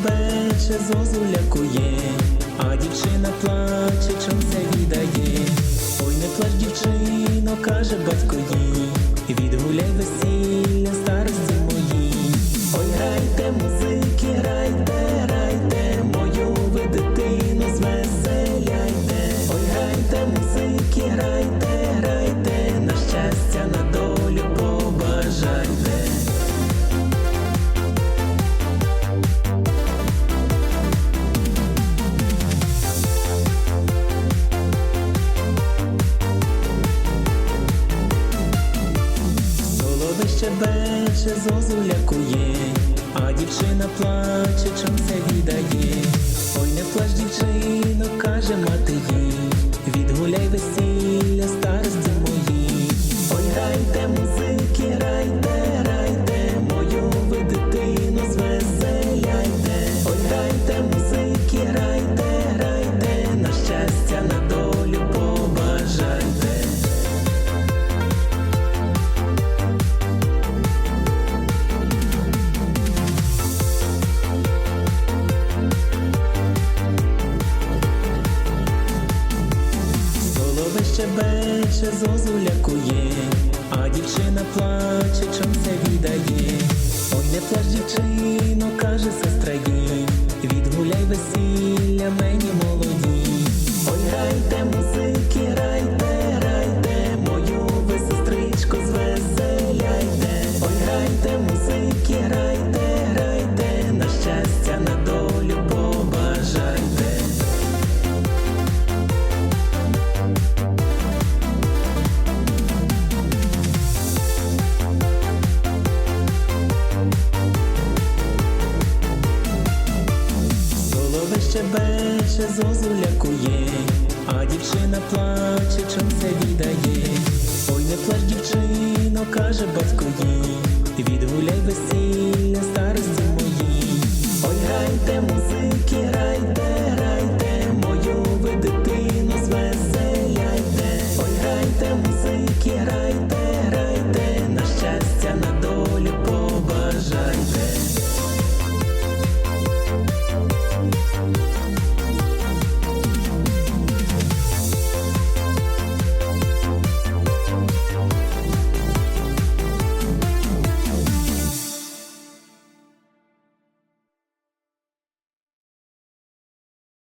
щебече, зозуля кує, а дівчина плаче, чом це віддає. Ой, не плач, дівчино, каже батько їй, відгуляй весілля старості мої. Ой, грайте, музики, грайте, Соловей ще зозуля кує, а дівчина плаче, чом це віддає. Ой, не плач, дівчино, каже мати їй, відгуляй весілля старості мої, Ой, грайте, музики, щебече, зозу лякує, а дівчина плаче, чом це віддає. Ой, не плач, дівчино, каже сестра їй, відгуляй весілля мені щебече, зозуля кує, а дівчина плаче, чим це віддає.